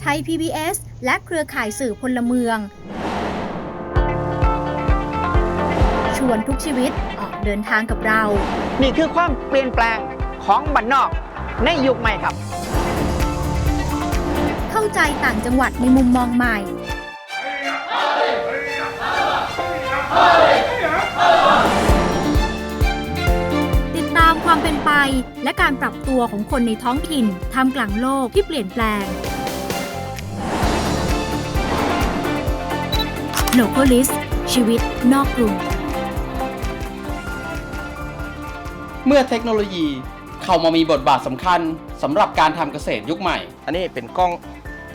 ไทย PBS และเครือข่ายสื่อพลเมือง ชวนทุกชีวิตออกเดินทางกับเรา นี่คือความเปลี่ยนแปลงของบ้านนอกในยุคใหม่ครับ เข้าใจต่างจังหวัดในมุมมองใหม่ ติดตามความเป็นไปและการปรับตัวของคนในท้องถิ่นท่ามกลางโลกที่เปลี่ยนแปลง l o c a l i s t ชีวิตนอกกรุง เมื่อเทคโนโลยีเข้ามามีบทบาทสำคัญสำหรับการทำเกษตรยุคใหม่ อันนี้เป็นกล้อง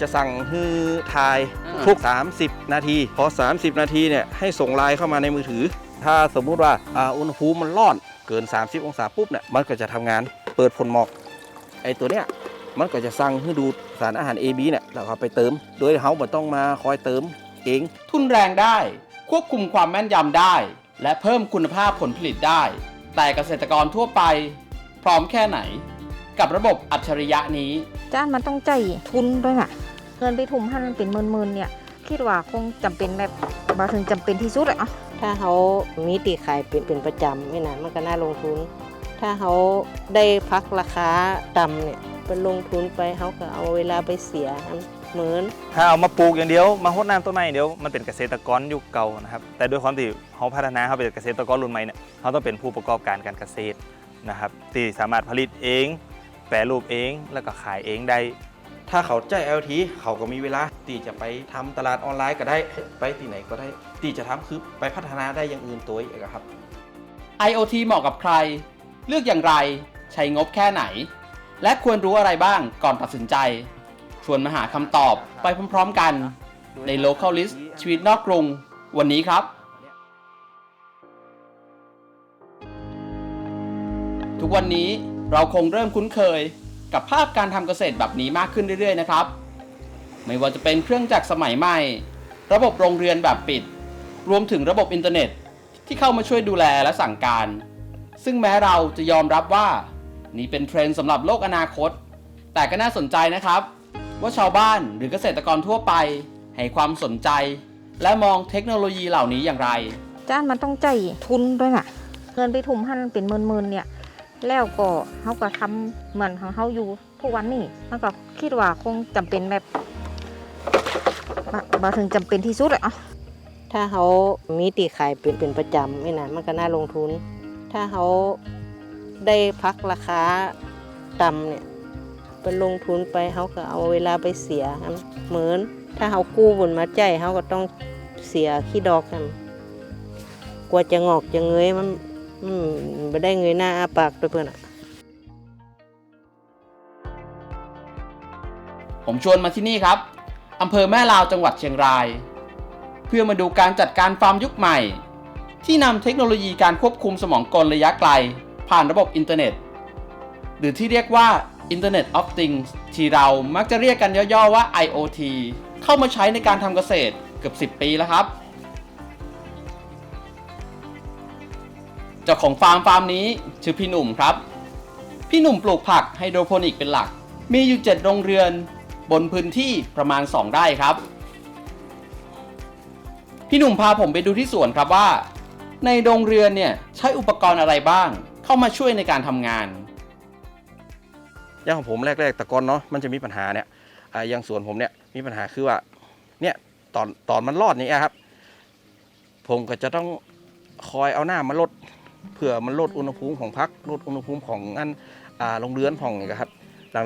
จะสั่งฮือทายอ่าทุก 30 นาที พอ 30 นาทีเนี่ยให้ส่งไลน์เข้ามาในมือถือ ถ้าสมมุติว่าอาอุณหภูมิมันร้อนเกิน 30 องศาปุ๊บเนี่ยมันก็จะทำงานเปิดผลหมอกไอตัวเนี้ยมันก็จะสั่งให้ดูดสารอาหาร AB เนี่ยแล้วก็ไปเติม โดยเฮาไม่ต้องมาคอยเติม เองทุนแรงได้ ควบคุมความแม่นยำได้ และเพิ่มคุณภาพผลผลิตได้ แต่เกษตรกรทั่วไป พร้อมแค่ไหน กับระบบอัจฉริยะนี้ จ้านมันต้องใจทุนด้วยอะ เงินไปทุ่มให้มันเป็นหมื่นๆเนี่ย คิดว่าคงจำเป็นแบบบาถึงจำเป็นที่สุดอะอะถ้าเขามีตีขายเป็นเป็นประจำไม่นานมันก็น่าลงทุน ถ้าเขาได้พักราคาต่ำเนี่ยเป็นลงทุนไปเขาก็เอาเวลาไปเสียเหมือนถ้าเอามาปลูกอย่างเดียวมาหดน้ำต้นไม้อย่างเดียวมันเป็นเกษตรกรยุคเก่านะครับแต่ด้วยความที่เขาพัฒนาเขาเป็นเกษตรกรรุ่นใหม่เนี่ยเขาต้องเป็นผู้ประกอบการการเกษตรนะครับที่สามารถผลิตเอง แปรรูปเองแล้วก็ขายเองได้ ถ้าเขาใจ LT เขาก็มีเวลาที่จะไปทำตลาดออนไลน์ก็ได้ไปที่ไหนก็ได้ที่จะทำคือไปพัฒนาได้อย่างอื่นตัวเองอะครับ IoT เหมาะกับใคร เลือกอย่างไร ใช้งบแค่ไหน และควรรู้อะไรบ้างก่อนตัดสินใจ ชวนมาหาคำตอบไปพร้อมๆกัน ใน Local List ชีวิตนอกกรุง วันนี้ครับ ทุกวันนี้เราคงเริ่มคุ้นเคยกับภาพการทำเกษตรแบบนี้มากขึ้นเรื่อยๆนะครับ ไม่ว่าจะเป็นเครื่องจักรสมัยใหม่ ระบบโรงเรือนแบบปิด รวมถึงระบบอินเทอร์เน็ต ที่เข้ามาช่วยดูแลและสั่งการ ซึ่งแม้เราจะยอมรับว่า นี่เป็นเทรนด์สำหรับโลกอนาคต แต่ก็น่าสนใจนะครับ ว่าชาวบ้านหรือเกษตรกรทั่วไป ให้ความสนใจ และมองเทคโนโลยีเหล่านี้อย่างไร จ้านมันต้องใจทุนด้วยอะ เงินไปทุ่มให้มันเป็นหมื่นๆเนี่ย แล้วก็เขาก็ทำเหมือนของเขาอยู่ทุกวันนี้มันก็คิดว่าคงจำเป็นแบบบาบาถึงจำเป็นที่สุดอะอะถ้าเขามีตีขายเป็นเป็นประจำไม่นานมันก็น่าลงทุน ถ้าเขาได้พักราคาต่ำเนี่ย เป็นลงทุนไปเขาก็เอาเวลาไปเสียครับเหมือน ถ้าเขากู้บนมาใจเขาก็ต้องเสียขี้ดอกกันกว่าจะงอกจะเงยมันมันไม่ได้เงยหน้าอาปากด้วยเพื่อนอะผมชวนมาที่นี่ครับอำเภอแม่ลาวจังหวัดเชียงราย เพื่อมาดูการจัดการฟาร์มยุคใหม่ ที่นำเทคโนโลยีการควบคุมสมองกลระยะไกล ผ่านระบบอินเทอร์เน็ต หรือที่เรียกว่า Internet of Things ที่เรามักจะเรียกกันย่อๆว่า IoT เข้ามาใช้ในการทำเกษตรเกือบ 10 ปีแล้วครับ เจ้าของฟาร์มฟาร์มนี้ชื่อพี่หนุ่มครับ พี่หนุ่มปลูกผักไฮโดรโปนิกเป็นหลัก มีอยู่ 7 โรงเรือน บนพื้นที่ประมาณ 2 ไร่ครับ พี่หนุ่มพาผมไปดูที่สวนครับว่า ในโรงเรือนเนี่ยใช้อุปกรณ์อะไรบ้าง เข้ามาช่วยในการทำงาน ย่างของผมแรกๆแต่ก่อนเนาะมันจะมีปัญหาเนี่ยอย่างสวนผมเนี่ยมีปัญหาคือว่าเนี่ยตอนตอนมันรอดนี้ครับ ผมก็จะต้องคอยเอาหน้ามาลดเพื่อมันลดอุณหภูมิของพักลดอุณหภูมิของอันอ่าโรงเรือนของนี่ครับ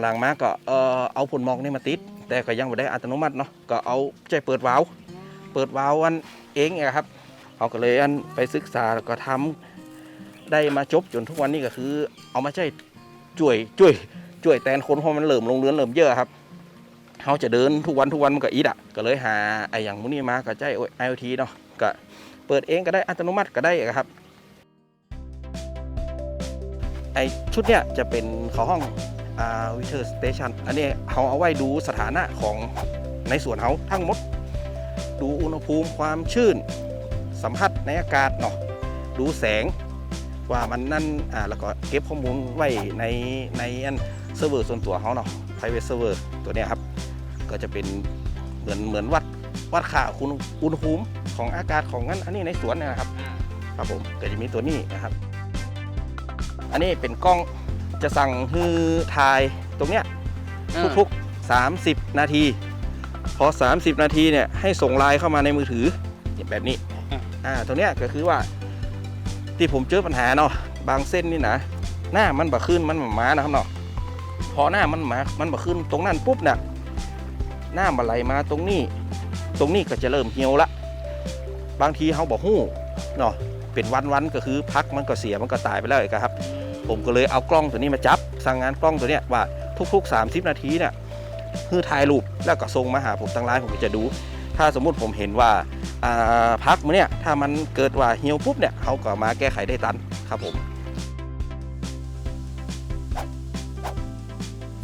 หลังๆมาก็เออเอาผลมอกนี่มาติด แต่ก็ยังไม่ได้อัตโนมัติเนาะก็เอาใจเปิดวาล์วเปิดวาล์วอันเองนี่ยครับเขาก็เลยอันไปศึกษาแล้วก็ทำได้มาจบจนทุกวันนี้ก็คือ เอามาใช้ช่วยช่วย ช่วยแตนคนเพราะมันเริ่มลงเรือนเริ่มเยอะครับเขาจะเดินทุกวันทุกวันมันก็อีดอะก็เลยหาไอ้อย่างมุนี้มาก็ใจ IoT เนาะก็เปิดเองก็ได้อัตโนมัติก็ได้ครับไอชุดเนี้ยจะเป็นของห้องอ่าวิเทอร์สเตชันอันนี้เขาเอาไว้ดูสถานะของในสวนเขาทั้งหมด ดูอุณหภูมิความชื้น สัมผัสในอากาศเนาะดูแสงว่ามันนั่นอ่าแล้วก็เก็บข้อมูลไว้ในในอัน เซิร์ฟเวอร์ส่วนตัวเขาเนาะ private server ตัวเนี้ยครับ ก็จะเป็นเหมือนเหมือนวัดวัดค่าคุณอุณหภูมิของอากาศของนั้นอันนี้ในสวนเนยนะครับ ครับผมก็จะมีตัวนี้นะครับ อันนี้เป็นกล้องจะสั่งฮือถ่ายตรงเนี้ยทุกๆ 30 นาที พอ 30 นาทีเนี่ยให้ส่งไลน์เข้ามาในมือถือเนี่ยแบบนี้อะอ่าตรงเนี้ยก็คือว่าที่ผมเจอปัญหาเนาะบางเส้นนี่นะหน้ามันบ่ขึ้นมันบ่มานะครับเนาะ พอหน้ามันมา มันบ่ขึ้นตรงนั้นปุ๊บเนี่ยหน้ามาไหลมาตรงนี้ ตรงนี้ก็จะเริ่มเหี่ยวละ บางทีเขาบอกหู้เนาะเป็นวันๆก็คือพักมันก็เสียมันก็ตายไปแล้วอีกครับ ผมก็เลยเอากล้องตัวนี้มาจับ สั่งงานกล้องตัวเนี้ยว่าทุกๆ 30 นาทีเนี่ยคือถ่ายรูปแล้วก็ส่งมาหาผมทางไลน์ผมก็จะดู ถ้าสมมุติผมเห็นว่าอ่าพักมันเนี่ยถ้ามันเกิดว่าเหี่ยวปุ๊บเนี่ยเขาก็มาแก้ไขได้ทันครับผม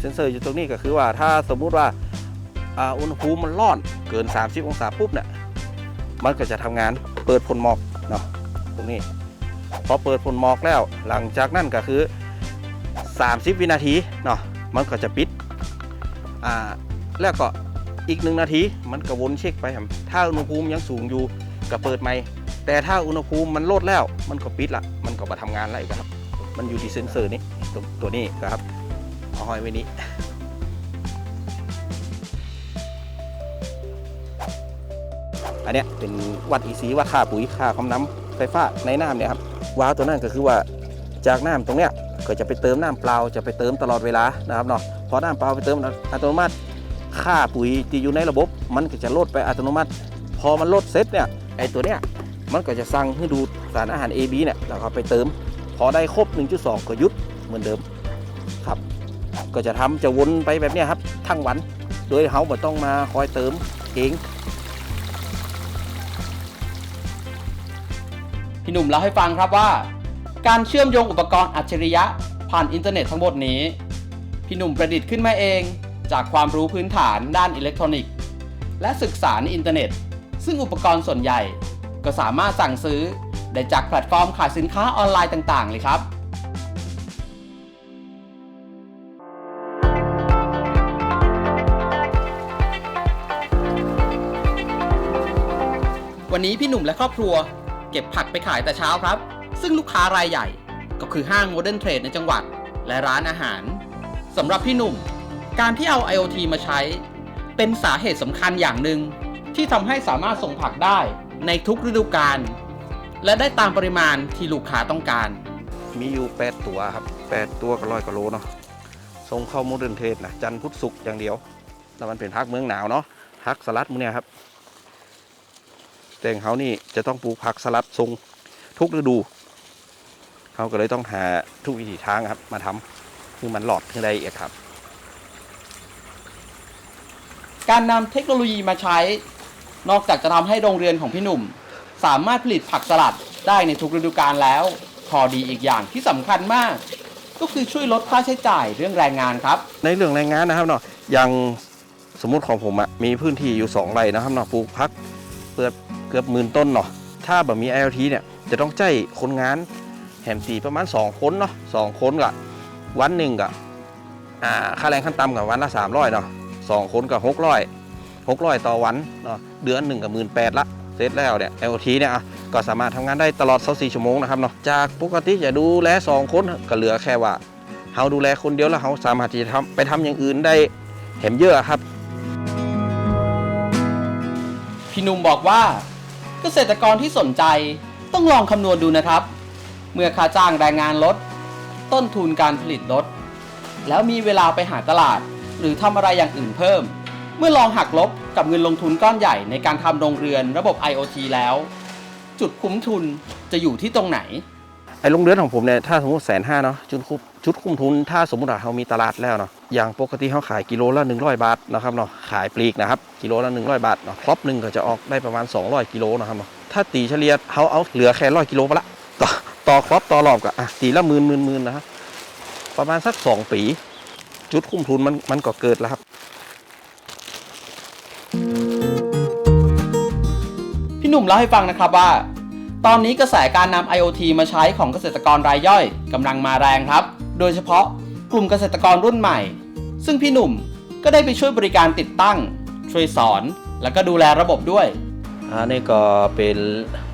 เซนเซอร์อยู่ตรงนี้ก็คือว่าถ้าสมมุติว่าอุณหภูมิมันร้อนเกิน 30 องศาปุ๊บเนี่ยมันก็จะทำงานเปิดพ่นหมอกเนาะตรงนี้พอเปิดพ่นหมอกแล้ว หลังจากนั้นก็คือ 30 วินาทีเนาะมันก็จะปิดอ่าแล้วก็อีกหนึ่งนาทีมันก็วนเช็คไปครับถ้าอุณหภูมิยังสูงอยู่ก็เปิดใหม่แต่ถ้าอุณหภูมิมันลดแล้ว มันก็ปิดละมันก็มาทำงานแล้วอีกครับ มันอยู่ที่เซนเซอร์นี้ตัวนี้ครับ ห้อยไว้นี้อันเนี้ยเป็นวัดอีซีวัดค่าปุ๋ยค่าความน้ำไฟฟ้าในน้ำเนี่ยครับว้าวตัวนั้นก็คือว่าจากน้ำตรงเนี้ยก็จะไปเติมน้ำเปล่าจะไปเติมตลอดเวลานะครับเนาะพอน้ำเปล่าไปเติมอัตโนมัติค่าปุ๋ยที่อยู่ในระบบ มันก็จะลดไปอัตโนมัติ พอมันลดเสร็จเนี่ยไอตัวเนี้ยมันก็จะสั่งให้ดูสารอาหาร AB เนี่ยแล้วก็ไปเติม พอได้ครบ 1.2 ก็หยุดเหมือนเดิมครับ ก็จะทำจะวนไปแบบนี้ครับ ทั้งวัน โดยเขาไม่ต้องมาคอยเติมเองพี่หนุ่มเล่าให้ฟังครับว่า การเชื่อมโยงอุปกรณ์อัจฉริยะ ผ่านอินเทอร์เน็ตทั้งหมดนี้ พี่หนุ่มประดิษฐ์ขึ้นมาเอง จากความรู้พื้นฐานด้านอิเล็กทรอนิกส์ และศึกษาในอินเทอร์เน็ต ซึ่งอุปกรณ์ส่วนใหญ่ ก็สามารถสั่งซื้อได้จากแพลตฟอร์มขายสินค้าออนไลน์ต่าง ๆ เลยครับ วันนี้พี่หนุ่มและครอบครัว เก็บผักไปขายแต่เช้าครับ ซึ่งลูกค้ารายใหญ่ก็คือห้างโมเดิร์นเทรดในจังหวัด และร้านอาหารสำหรับพี่หนุ่ม การที่เอา IoT มาใช้ เป็นสาเหตุสำคัญอย่างหนึ่งที่ทำให้สามารถส่งผักได้ในทุกฤดูกาลและได้ตามปริมาณที่ลูกค้าต้องการ มีอยู่ 8 ตัวครับ 8 ตัวก็ร้อยกว่าโลเนาะส่งเข้าโมเดิร์นเทรดนะจันทร์พุธศุกร์อย่างเดียวแล้วมันเป็นพักเมืองหนาวเนาะพักสลัดมื้อเนี่ยครับ แต่งเขานี่จะต้องปลูกผักสลัดทรงทุกฤดูเขาก็เลยต้องหาทุกวิถีทางครับ มาทำคือมันหลอดขึ้นได้อีกครับ การนำเทคโนโลยีมาใช้ นอกจากจะทำให้โรงเรือนของพี่หนุ่ม สามารถผลิตผักสลัดได้ในทุกฤดูกาลแล้วข้อดีอีกอย่างที่สำคัญมาก ก็คือช่วยลดค่าใช้จ่ายเรื่องแรงงานครับ ในเรื่องแรงงานนะครับเนาะอย่างสมมุติของผมอะมีพื้นที่อยู่ 2 ไร่นะครับเนาะปลูกพักเกือบเกือบหมื่นต้นเนาะถ้าแบบมี IoT เนี่ยจะต้องใจคนงานแหมตีประมาณ 2 คนเนาะสองคนกะวันหนึ่งกะอ่าค่าแรงขั้นต่ำกับวันละ 300เนาะสองคนกับ600 600 ต่อวันเนาะเดือนหนึ่งกับหมื่นแปดละเสร็จแล้วเนี่ย IoT เนี่ยอะก็สามารถทำงานได้ตลอด 24 ชั่วโมงนะครับเนาะจากปกติจะดูแลสองคนก็เหลือแค่ว่าเราดูแลคนเดียวแล้วเราสามารถที่จะทำไปทำอย่างอื่นได้เห็นเยอะครับ พี่หนุ่มบอกว่า เกษตรกรที่สนใจต้องลองคำนวณดูนะครับ เมื่อค่าจ้างแรงงานลด ต้นทุนการผลิตลด แล้วมีเวลาไปหาตลาด หรือทำอะไรอย่างอื่นเพิ่ม เมื่อลองหักลบกับเงินลงทุนก้อนใหญ่ในการทำโรงเรือนระบบ IoT แล้ว จุดคุ้มทุนจะอยู่ที่ตรงไหน ไอ้โรงเรือนของผมเนี่ยถ้าสมมติแสนห้าเนาะชุดคุ้มชุดคุ้มทุน ถ้าสมมติว่าเรามีตลาดแล้วเนาะอย่างปกติเขาขายกิโลละ 100 บาทนะครับเนาะขายปลีกนะครับกิโลละ 100 บาทเนาะครอบหนึ่งก็จะออกได้ประมาณ 200 กิโลนะครับเนาะถ้าตีเฉลี่ยเขาเอาเหลือแค่ร้อยกิโลไปละต่อต่อครอบต่อรอบก็อะตีละหมื่นหมื่นหมื่นนะครับประมาณสัก 2 ปี จุดคุ้มทุนมันมันก็เกิดแล้วครับพี่หนุ่มเล่าให้ฟังนะครับว่า ตอนนี้กระแสการนำ IoT มาใช้ของเกษตรกรรายย่อยกำลังมาแรงครับ โดยเฉพาะกลุ่มเกษตรกรรุ่นใหม่ ซึ่งพี่หนุ่มก็ได้ไปช่วยบริการติดตั้ง ช่วยสอน แล้วก็ดูแลระบบด้วยอันนี้ก็เป็น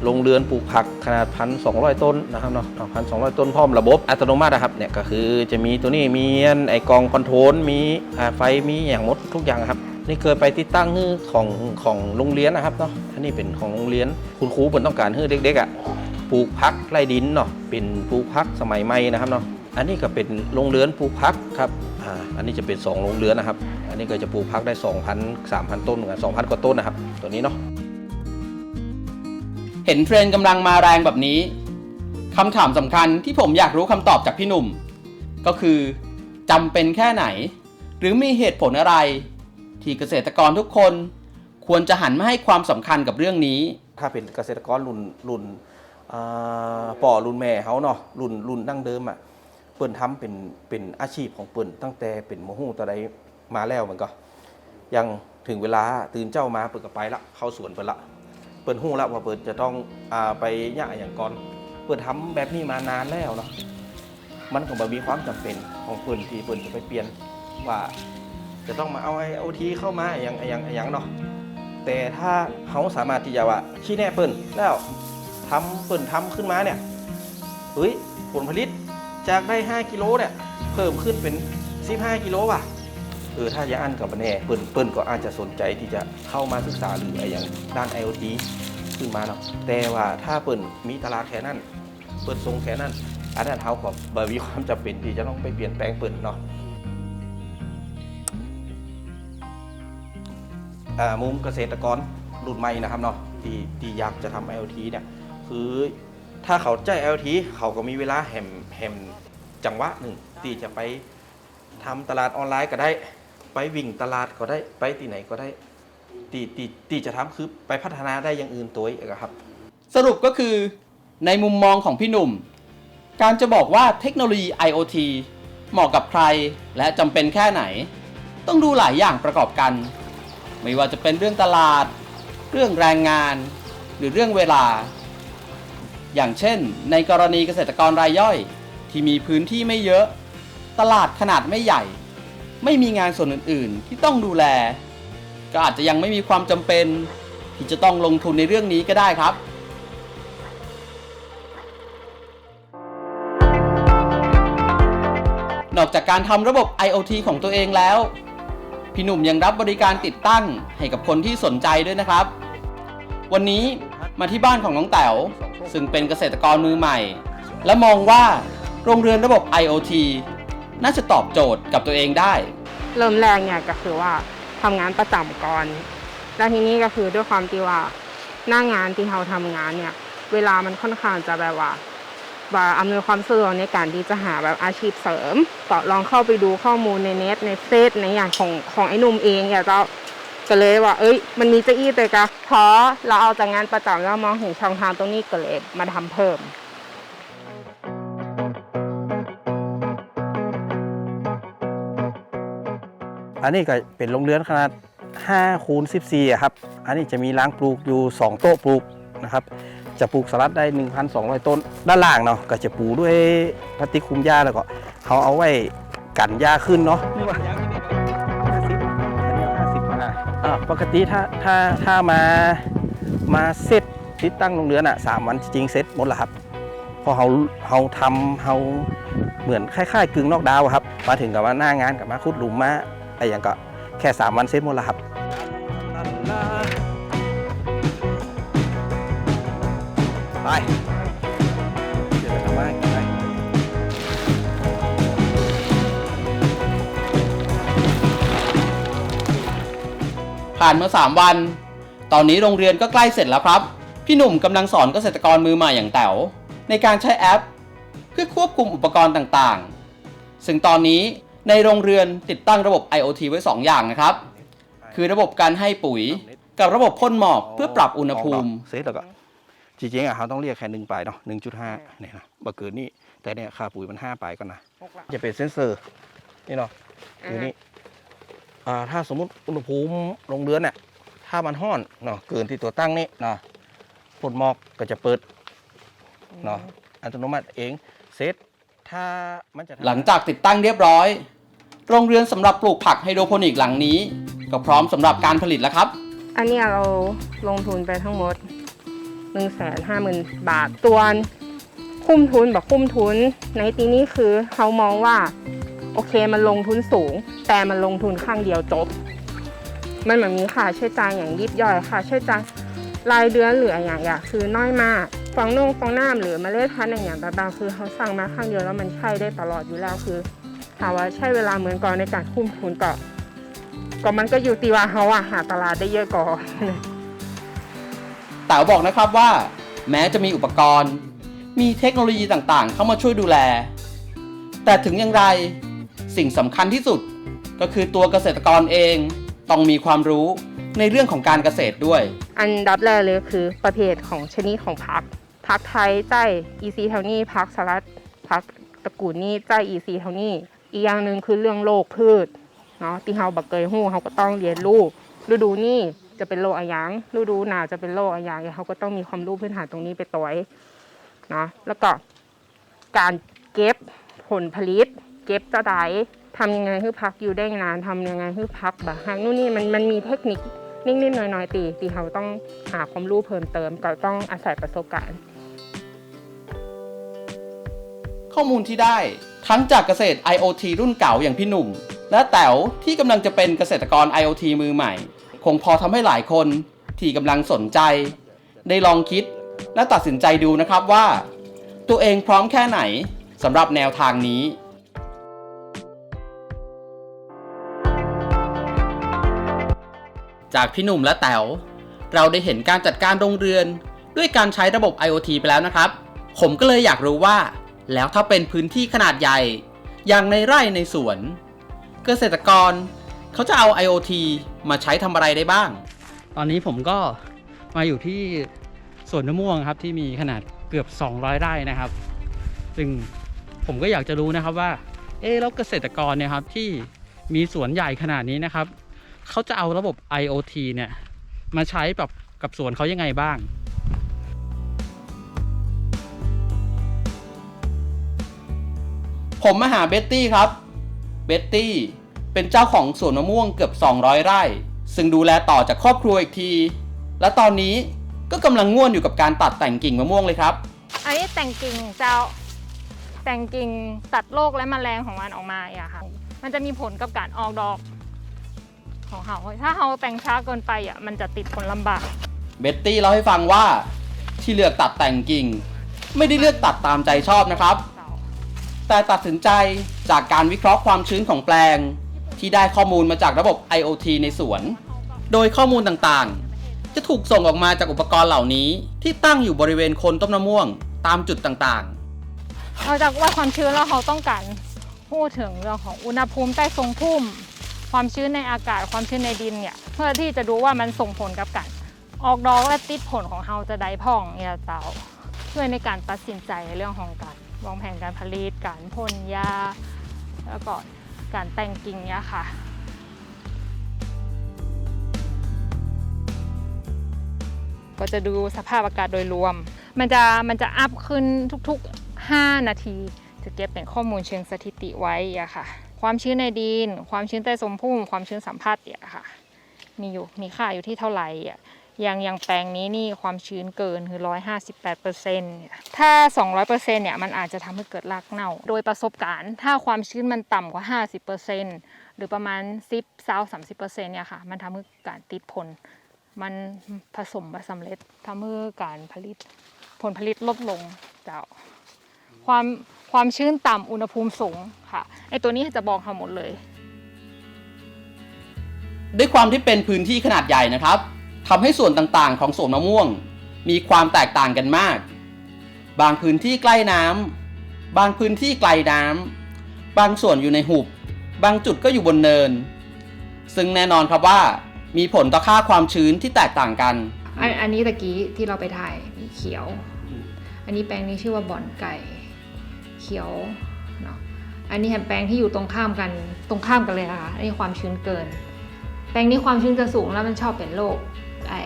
โรงเรือนปลูกผักขนาดพันสองต้นนะครับเนาะพันสองต้นพร้อมระบบอัตโนมัตินะครับเนี่ยก็คือจะมีตัวนี้มีอันไอกองคอนโทรลมีไฟมีอย่างหมดทุกอย่างครับ นี่เคยไปติดตั้งฮื้อของของโรงเรียนนะครับเนาะอันนี้เป็นของโรงเรียน คุณครูเพิ่นต้องการให้เด็กๆอะปลูกผักไร่ดินเนาะเป็นปลูกผักสมัยใหม่นะครับเนาะอันนี้ก็เป็นโรงเรือนปลูกผักครับอ่าอันนี้จะเป็นสองโรงเรือนนะครับ อันนี้ก็จะปลูกผักได้ 2,000 3,000 ต้นเหมือนกัน2,000 กว่าต้นนะครับ ตัวนี้เนาะเห็นเทรนด์กำลังมาแรงแบบนี้คำถามสำคัญที่ผมอยากรู้คำตอบจากพี่หนุ่ม ก็คือจำเป็นแค่ไหน หรือมีเหตุผลอะไร ที่เกษตรกรทุกคน ควรจะหันมาให้ความสำคัญกับเรื่องนี้ ถ้าเป็นเกษตรกรรุ่นรุ่นอ่าป่อรุ่นแม่เขาเนาะรุ่นรุ่นดั้งเดิมอะเปิ้นทำเป็นเป็นอาชีพของเปิ้นตั้งแต่เป็นโมหูตอนใดมาแล้วมันก็ ยังถึงเวลาตื่นเจ้ามาเปิดก็ไปละเข้าสวนเปิ้นละ เปิ้นหู้ละว่าเปิ้นจะต้องอ่าไปย่าอย่างก่อนเปิ้นทำแบบนี้มานานแล้วเนาะ มันก็บ่มีความจำเป็นของเปิ้นที่เปิ้นจะไปเปลี่ยนว่า จะต้องมาเอาไอโอทีเข้ามาอย่างอย่างอย่างเนาะแต่ถ้าเขาสามารถที่จะว่าชี้แน่เปิ้นแล้วทำเปิ้นทำขึ้นมาเนี่ยเฮ้ยผลผลิตจากได้ 5 กิโลเนี่ยเพิ่มขึ้นเป็น 15 กิโลว่ะเออถ้าจะอันกับแน่เปิ้นเปิ้นก็อาจจะสนใจที่จะเข้ามาศึกษาหรืออะไรอย่างด้าน IoT ขึ้นมาเนาะแต่ว่าถ้าเปิ้นมีตลาดแค่นั้น เปิ้นทรงแค่นั้นอันนั้นเขาก็บ่มีความจำเป็นที่จะต้องไปเปลี่ยนแปลงเปิ้นเนาะ มุมเกษตรกรรุ่นใหม่นะครับเนาะที่ที่อยากจะทำ IoT เนี่ยคือถ้าเขาใจ IoT เขาก็มีเวลาแหมแหมจังหวะหนึ่งที่จะไปทำตลาดออนไลน์ก็ได้ ไปวิ่งตลาดก็ได้ไปที่ไหนก็ได้ที่ที่ที่จะทำคือไปพัฒนาได้อย่างอื่นตัวอีกอะครับ สรุปก็คือในมุมมองของพี่หนุ่ม การจะบอกว่าเทคโนโลยี IoT เหมาะกับใคร และจำเป็นแค่ไหน ต้องดูหลายอย่างประกอบกัน ไม่ว่าจะเป็นเรื่องตลาด เรื่องแรงงาน หรือเรื่องเวลา อย่างเช่น ในกรณีเกษตรกรรายย่อย ที่มีพื้นที่ไม่เยอะ ตลาดขนาดไม่ใหญ่ ไม่มีงานส่วนอื่น ๆ ที่ต้องดูแล ก็อาจจะยังไม่มีความจำเป็น ที่จะต้องลงทุนในเรื่องนี้ก็ได้ครับนอกจากการทำระบบ IoT ของตัวเองแล้ว พี่หนุ่มยังรับบริการติดตั้งให้กับคนที่สนใจด้วยนะครับ วันนี้มาที่บ้านของน้องแต๋วซึ่งเป็นเกษตรกรมือใหม่ และมองว่าโรงเรือนระบบ IoT น่าจะตอบโจทย์กับตัวเองได้ เริ่มแรกเนี่ยก็คือว่าทำงานประจำก่อน แล้วทีนี้ก็คือด้วยความที่ว่าหน้างานที่เราทำงานเนี่ย เวลามันค่อนข้างจะแบบว่า อำนวยความสะดวกในการที่จะหาแบบอาชีพเสริม ก็ลองเข้าไปดูข้อมูลในเน็ตในเฟซในอย่างของของไอ้หนุ่มเองอยากจะก็เลยว่า เอ้ย มันมีจะอี้แต่กะพอเราเอาจากงานประจำแล้วมองเห็นช่องทางตรงนี้ก็เลยมาทำเพิ่มอันนี้ก็เป็นโรงเรือนขนาด5คูณ14ครับ อันนี้จะมีล้างปลูกอยู่ 2 โต๊ะปลูกนะครับ จะปลูกสลัดได้ 1,200 ต้น ด้านล่างเนาะก็จะปูด้วยพลาสติกคุมหญ้าแล้วก็เขาเอาไว้กันหญ้าขึ้นเนาะปกติถ้าถ้าถ้ามามาเซตติดตั้งโรงเรือนอะสามวันจริงเซตหมดแล้วครับพอเขาเขาทำเขาเหมือนคล้ายๆกึ่งนอกดาวครับ มาถึงกับว่าหน้างานกับมาขุดหลุมมาอะไรอย่างก็แค่3วันเสร็จหมดแล้วครับ ไปเดี๋ยวจะมาไปผ่านมา 3 วัน ตอนนี้โรงเรียนก็ใกล้เสร็จแล้วครับ พี่หนุ่มกำลังสอนเกษตรกรมือใหม่อย่างแต๋วในการใช้แอป เพื่อควบคุมอุปกรณ์ต่างๆ ซึ่งตอนนี้ในโรงเรือนติดตั้งระบบ IoT ไว้ 2 อย่างนะครับ คือระบบการให้ปุ๋ยกับระบบพ่นหมอกเพื่อปรับอุณหภูมิ เสร็จแล้วก็ จริงๆอะเขาต้องเรียกแค่หนึ่งปลายเนาะหนึ่งจุดห้าเนี่ยนะบ่เกินนี่แต่เนี่ยค่าปุ๋ยมันห้าปลายก่อนนะจะเป็นเซนเซอร์นี่เนาะอยู่นี่อ่าถ้าสมมุติอุณหภูมิโรงเรือนเนี่ยถ้ามันห้อนเนาะเกินที่ตัวตั้งนี่เนาะผลหมอกก็จะเปิดเนาะอัตโนมัติเองเซตถ้ามันจะทำหลังจากติดตั้งเรียบร้อย โรงเรือนสำหรับปลูกผักไฮโดรโปนิกหลังนี้ ก็พร้อมสำหรับการผลิตแล้วครับ อันเนี้ยเราลงทุนไปทั้งหมด 1นึ่งแสนห้าหมื่นบาท ตัวคุ้มทุนแบบคุ้มทุน ในตีนี้คือเขามองว่า โอเคมันลงทุนสูง แต่มันลงทุนข้างเดียวจบ มันเหมือนมีค่าใช้จ่ายอย่างยิบย่อยค่าใช้จ่ายรายเดือนเหลืออย่างอย่างคือน้อยมากฟองนงฟองน้ำหรือเมล็ดพันธุ์อย่างอย่างต่างๆคือเขาสั่งมาข้างเดียวแล้วมันใช้ได้ตลอดอยู่แล้วคือถามว่าใช้เวลาเหมือนก่อนในการคุ้มทุนก็ก็มันก็อยู่ที่ว่าเขาอะหาตลาดได้เยอะก่อน เต๋าบอกนะครับว่า แม้จะมีอุปกรณ์ มีเทคโนโลยีต่างๆ เข้ามาช่วยดูแล แต่ถึงอย่างไรสิ่งสำคัญที่สุดก็คือตัวเกษตรกรเองต้องมีความรู้ในเรื่องของการเกษตรด้วย อันดับแรกเลยคือประเภทของชนิดของพักพักไทยใจ EC เทานี้พักสลัดพักตระกูลนี้ใจ EC เทานี้อีกอย่างหนึ่งคือเรื่องโรคพืชเนาะที่เฮาบักเกยหู้เขาก็ต้องเรียนรู้ฤดูนี้ จะเป็นโรคอะไรหยังฤดูหนาวจะเป็นโรคอะไรหยังเขาก็ต้องมีความรู้พื้นฐานตรงนี้ไปต่อยเนาะแล้วก็การเก็บผลผลิต เก็บจะได้ทำยังไงให้พักอยู่ได้นานทำยังไงให้พักแบบนู่นนี่มันมันมีเทคนิคนิดๆหน่อยๆตีตีเขาต้องหาความรู้เพิ่มเติมก็ต้องอาศัยประสบการณ์ ข้อมูลที่ได้ทั้งจากเกษตร IoT รุ่นเก่าอย่างพี่หนุ่ม และแต๋วที่กำลังจะเป็นเกษตรกร IoT มือใหม่ คงพอทำให้หลายคนที่กำลังสนใจ ได้ลองคิดและตัดสินใจดูนะครับว่า ตัวเองพร้อมแค่ไหนสำหรับแนวทางนี้จากพี่หนุ่มและแต๋วเราได้เห็นการจัดการโรงเรือน ด้วยการใช้ระบบ IoT ไปแล้วนะครับ ผมก็เลยอยากรู้ว่า แล้วถ้าเป็นพื้นที่ขนาดใหญ่ อย่างในไร่ในสวน เกษตรกรเขาจะเอา IoT มาใช้ทำอะไรได้บ้าง ตอนนี้ผมก็มาอยู่ที่สวนมะม่วงครับที่มีขนาดเกือบ 200 ไร่นะครับ ซึ่งผมก็อยากจะรู้นะครับว่า เอ๊ะแล้วเกษตรกรเนี่ยครับที่มีสวนใหญ่ขนาดนี้นะครับ เขาจะเอาระบบ IoT เนี่ยมาใช้แบบกับสวนเขายังไงบ้าง ผมมาหาเบ็ตตี้ครับ เบ็ตตี้ เป็นเจ้าของสวนมะม่วงเกือบ 200 ไร่ ซึ่งดูแลต่อจากครอบครัวอีกที และตอนนี้ก็กำลังง่วนอยู่กับการตัดแต่งกิ่งมะม่วงเลยครับ อันนี้แต่งกิ่งเจ้าแต่งกิ่งตัดโรคและแมลงของมันออกมาอะค่ะ มันจะมีผลกับการออกดอกของเขา ถ้าเราแต่งช้าเกินไปอะมันจะติดผลลำบาก เบ็ตตี้เล่าให้ฟังว่าที่เลือกตัดแต่งกิ่ง ไม่ได้เลือกตัดตามใจชอบนะครับ แต่ตัดสินใจจากการวิเคราะห์ความชื้นของแปลง ที่ได้ข้อมูลมาจากระบบ IoT ในสวน โดยข้อมูลต่างๆ จะถูกส่งออกมาจากอุปกรณ์เหล่านี้ ที่ตั้งอยู่บริเวณคนต้นมะม่วงตามจุดต่างๆนอกจากว่าความชื้นแล้วเขาต้องการพูดถึงเรื่องของอุณหภูมิใต้ทรงพุ่ม ความชื้นในอากาศความชื้นในดินเนี่ยเพื่อที่จะดูว่ามันส่งผลกับการออกดอกและติดผลของเราจะได้พ่องเนี่ยเจ้าช่วยในการตัดสินใจเรื่องของการวางแผนการผลิตการพ่นยาแล้วก็ การแต่งกิ่งเนี่ยค่ะก็จะดูสภาพอากาศโดยรวม มันจะมันจะอัพขึ้นทุกๆ 5 นาที จะเก็บเป็นข้อมูลเชิงสถิติไว้อะค่ะ ความชื้นในดิน ความชื้นใต้สมพุ่ม ความชื้นสัมผัสเนี่ยค่ะ มีอยู่มีค่าอยู่ที่เท่าไหร่ อย่างอย่างแปลงนี้นี่ความชื้นเกินคือ 158เปอร์เซ็นต์ถ้า 200เปอร์เซ็นต์เนี่ยมันอาจจะทำให้เกิดรากเน่า โดยประสบการณ์ ถ้าความชื้นมันต่ำกว่า 50เปอร์เซ็นต์หรือประมาณ 10 20 30เปอร์เซ็นต์เนี่ยค่ะ มันทำให้การติดผล มันผสมมาสำเร็จทำให้การผลิตผลผลิตลดลงเจ้าความความชื้นต่ำอุณหภูมิสูงค่ะไอตัวนี้จะบอกเราหมดเลย ด้วยความที่เป็นพื้นที่ขนาดใหญ่นะครับ ทำให้ส่วนต่างๆ ของสวนมะม่วง มีความแตกต่างกันมาก บางพื้นที่ใกล้น้ำบางพื้นที่ไกลน้ำบางส่วนอยู่ในหุบ บางจุดก็อยู่บนเนิน ซึ่งแน่นอนครับว่ามีผลต่อค่าความชื้นที่แตกต่างกัน อันอันนี้ตะกี้ที่เราไปถ่ายมีเขียว อันนี้แปลงนี้ชื่อว่าบ่อนไก่ เขียวเนาะ อันนี้แฮมแปลงที่อยู่ตรงข้ามกัน ตรงข้ามกันเลยนะคะ อันนี้ความชื้นเกิน แปลงนี้ความชื้นจะสูงแล้วมันชอบเป็นโรค ไอ้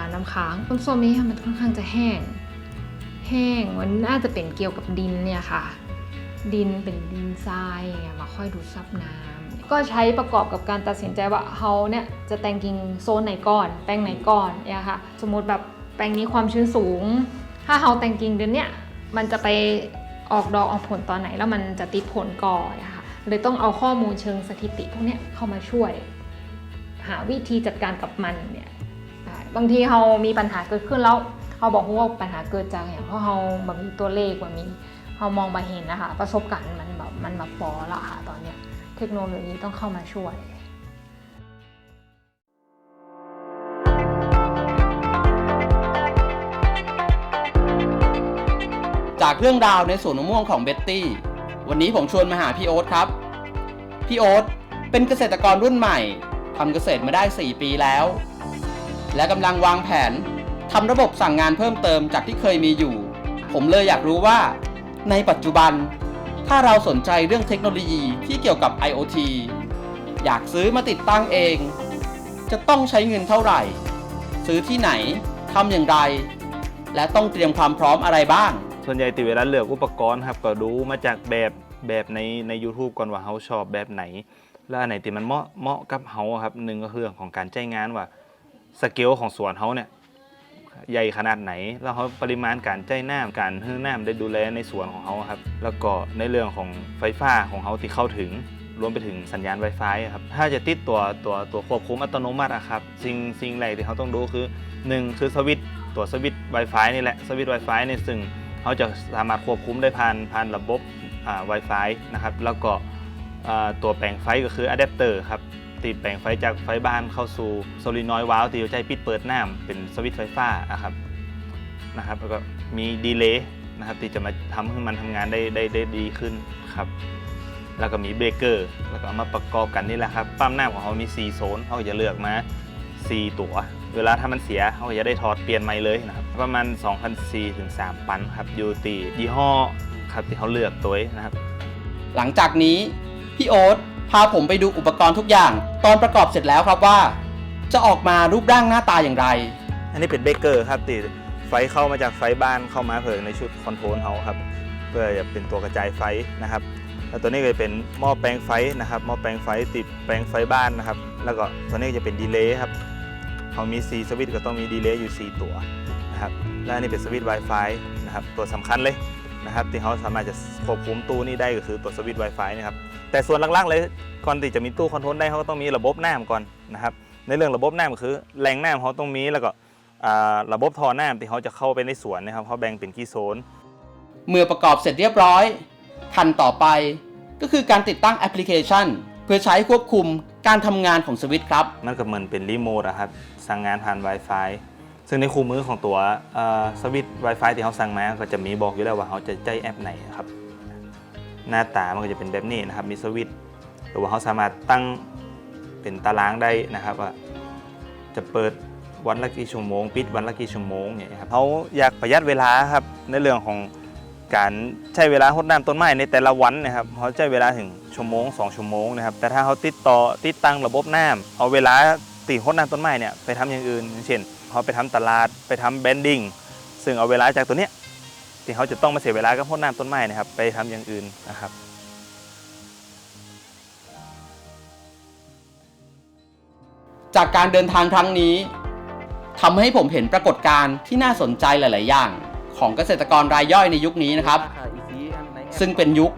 านน้ำค้างต้นส้มนี้มันค่อนข้างจะแห้ง แห้งมันน่าจะเป็นเกี่ยวกับดินเนี่ยค่ะ ดินเป็นดินทรายอย่างเงี้ยมาค่อยดูดซับน้ก็ใช้ประกอบกับการตัดสินใจว่าเขาเนี่ยจะแต่งกิ่งโซนไหนก่อน แปลงไหนก่อนเนี่ยค่ะ สมมติแบบแปลงนี้ความชื้นสูง ถ้าเขาแต่งกิ่งเดือนเนี้ยมันจะไปออกดอกออกผลตอนไหนแล้วมันจะติดผลก่อนนะคะเลยต้องเอาข้อมูลเชิงสถิติพวกเนี้ยเข้ามาช่วย หาวิธีจัดการกับมันเนี่ย บางทีเรามีปัญหาเกิดขึ้นแล้วเขาบอกว่าปัญหาเกิดจากอย่างเพราะเราแบบมีตัวเลขว่ามีเรามองมาเห็นนะคะ ประสบการณ์มันแบบมันมาปอละค่ะตอนเนี้ยเทคโนโลยีต้องเข้ามาช่วยจากเรื่องราวในสวนมะม่วงของเบ็ตตี้ วันนี้ผมชวนมาหาพี่โอ๊ตครับ พี่โอ๊ตเป็นเกษตรกรรุ่นใหม่ทำเกษตรมาได้ 4 ปีแล้ว และกำลังวางแผนทำระบบสั่งงานเพิ่มเติมจากที่เคยมีอยู่ ผมเลยอยากรู้ว่า ในปัจจุบัน ถ้าเราสนใจเรื่องเทคโนโลยีที่เกี่ยวกับ IoT อยากซื้อมาติดตั้งเอง จะต้องใช้เงินเท่าไหร่ ซื้อที่ไหนทำอย่างไร และต้องเตรียมความพร้อมอะไรบ้าง ส่วนใหญ่ติเวลาเลือกอุปกรณ์ครับก็ดูมาจากแบบแบบในใน YouTube ก่อนว่าเขาชอบแบบไหน แล้วอันไหนที่มันเหมาะเหมาะกับเขาครับหนึ่งก็คือเรื่องของการใช้งานว่า สเกลของสวนเขาเนี่ยใหญ่ขนาดไหน แล้วเขาปริมาณการใช้น้ำการให้น้ำได้ดูแลในสวนของเขาครับ แล้วก็ในเรื่องของไฟฟ้าของเขาที่เข้าถึง รวมไปถึงสัญญาณ Wi-Fi ครับ ถ้าจะติดตัวตัวตัวควบคุมอัตโนมัติอะครับ สิ่งสิ่งแรกที่เขาต้องดูคือ 1 คือสวิตตัวสวิต Wi-Fi นี่แหละสวิต Wi-Fi นี่ซึ่งเขาจะสามารถควบคุมได้ผ่านผ่านระบบอ่า Wi-Fi นะครับ แล้วก็อ่าตัวแปลงไฟก็คืออะแดปเตอร์ครับ ตีแปลงไฟจากไฟบ้านเข้าสู่โซลินอยด์วาล์วที่ใช้ปิดเปิดน้ำเป็นสวิตช์ไฟฟ้าอะครับนะครับแล้วก็มีดีเลย์นะครับที่จะมาทำให้มันทำงานได้ได้ได้ดีขึ้นครับแล้วก็มีเบรกเกอร์แล้วก็เอามาประกอบกันนี่แหละครับปั๊มน้ำของเขามี 4 โซนเขาจะเลือกมา 4 ตัว เวลาถ้ามันเสียเขาจะได้ถอดเปลี่ยนใหม่เลยนะครับประมาณ2,004ถึง3ปันครับอยู่ตียี่ห้อครับที่เขาเลือกตัวนะครับหลังจากนี้พี่โอ๊ตาผมไปดูอุปกรณ์ทุกอย่าง ตอนประกอบเสร็จแล้วครับว่า จะออกมารูปร่างหน้าตาอย่างไร อันนี้เป็นเบเกอร์ครับติดไฟเข้ามาจากไฟบ้านเข้ามาเพิ่งในชุดคอนโทรลเขาครับเพื่อจะเป็นตัวกระจายไฟนะครับแล้วตัวนี้ก็จะเป็นหม้อแปลงไฟนะครับหม้อแปลงไฟติดแปลงไฟบ้านนะครับ แล้วก็ตัวนี้จะเป็นดีเลย์ครับเขามี 4 สวิตช์ก็ต้องมีดีเลย์อยู่ 4 ตัวนะครับและอันนี้เป็นสวิตช์ Wi-Fi นะครับตัวสำคัญเลย นะครับที่เขาสามารถจะควบคุมตู้นี้ได้ก็คือตัวสวิตช์ Wi-Fi นะครับแต่ส่วนหลักๆเลยก่อนที่จะมีตู้คอนโทรลได้เขาก็ต้องมีระบบน้ำก่อนนะครับในเรื่องระบบน้ำก็คือแหล่งน้ำเขาต้องมีแล้วก็อ่าระบบท่อน้ำที่เขาจะเข้าไปในสวนนะครับเขาแบ่งเป็นกี่โซน เมื่อประกอบเสร็จเรียบร้อยขั้นต่อไปก็คือการติดตั้งแอปพลิเคชัน เพื่อใช้ควบคุมการทำงานของสวิตช์ครับ มันก็เหมือนเป็นรีโมทอะครับสั่งงานผ่าน Wi-Fi ซึ่งในคู่มือของตัวสวิตช์ Wi-Fi ที่เขาสั่งมา ก็จะมีบอกอยู่แล้วว่าเขาจะใช้แอปไหนครับ หน้าตามันก็จะเป็นแบบนี้นะครับ มีสวิตช์หรือว่าเขาสามารถตั้งเป็นตารางได้นะครับว่าจะเปิดวันละกี่ชั่วโมง ปิดวันละกี่ชั่วโมงอย่างเงี้ยครับเขาอยากประหยัดเวลาครับในเรื่องของการใช้เวลารดน้ำต้นไม้ในแต่ละวันนะครับเขาใช้เวลาถึงชั่วโมง 2 ชั่วโมงนะครับแต่ถ้าเขาติดต่อติดตั้งระบบน้ำเอาเวลาตีรดน้ำต้นไม้เนี่ยไปทำอย่างอื่นอย่างเช่น เขาไปทำตลาดไปทำแบรนดิ้งซึ่งเอาเวลาจากตัวเนี้ยที่เขาจะต้องมาเสียเวลากับรดน้ำต้นไม้นะครับ ไปทำอย่างอื่นนะครับจากการเดินทางครั้งนี้ทำให้ผมเห็นปรากฏการณ์ที่น่าสนใจหลาย ๆ อย่าง ของเกษตรกรรายย่อยในยุคนี้นะครับ ซึ่งเป็นยุค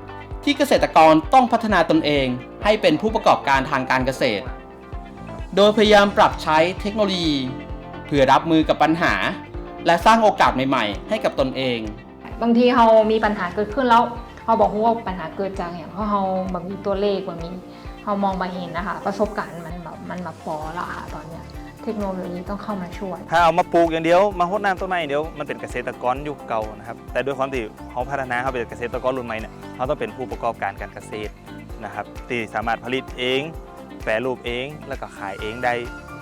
ที่เกษตรกรต้องพัฒนาตนเอง ให้เป็นผู้ประกอบการทางการเกษตร โดยพยายามปรับใช้เทคโนโลยี เพื่อรับมือกับปัญหา และสร้างโอกาสใหม่ๆ ให้กับตนเอง บางทีเรามีปัญหาเกิดขึ้นแล้วเราบอกว่าปัญหาเกิดจากอย่างเพราะเราแบบมีตัวเลขว่ามีเรามองมาเห็นนะคะ ประสบการณ์มันแบบมันมาปอละค่ะตอนเนี้ยเทคโนโลยีต้องเข้ามาช่วย ถ้าเอามาปลูกอย่างเดียว มารดน้ำต้นไม้อย่างเดียว มันเป็นเกษตรกรยุคเก่านะครับ แต่ด้วยความที่เขาพัฒนาเขาเป็นเกษตรกรรุ่นใหม่เนี่ยเขาต้องเป็นผู้ประกอบการการเกษตรนะครับที่สามารถผลิตเอง แปรรูปเองแล้วก็ขายเองได้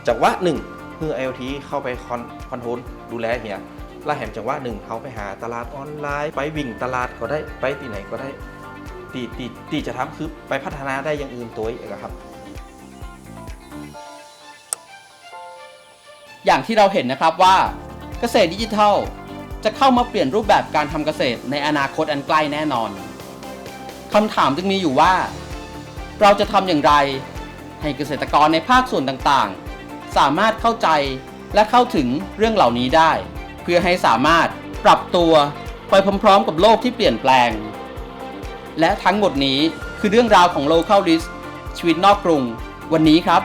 จังหวะหนึ่ง คือ IoT เข้าไปคอนคอนโทรลดูแลเฮียและแหมจังหวะหนึ่งเขาไปหาตลาดออนไลน์ ไปวิ่งตลาดก็ได้ไปที่ไหนก็ได้ตีตีตีจะทำคือไปพัฒนาได้อย่างอื่นตัวเองครับ อย่างที่เราเห็นนะครับว่าเกษตรดิจิทัล จะเข้ามาเปลี่ยนรูปแบบการทำเกษตรในอนาคตอันใกล้แน่นอนคำถามจึงมีอยู่ว่า เราจะทำอย่างไร ให้เกษตรกรในภาคส่วนต่างๆ สามารถเข้าใจและเข้าถึงเรื่องเหล่านี้ได้ เพื่อให้สามารถปรับตัวไปพร้อมๆ กับโลกที่เปลี่ยนแปลง และทั้งหมดนี้คือเรื่องราวของ Local List ชีวิตนอกกรุง วันนี้ครับ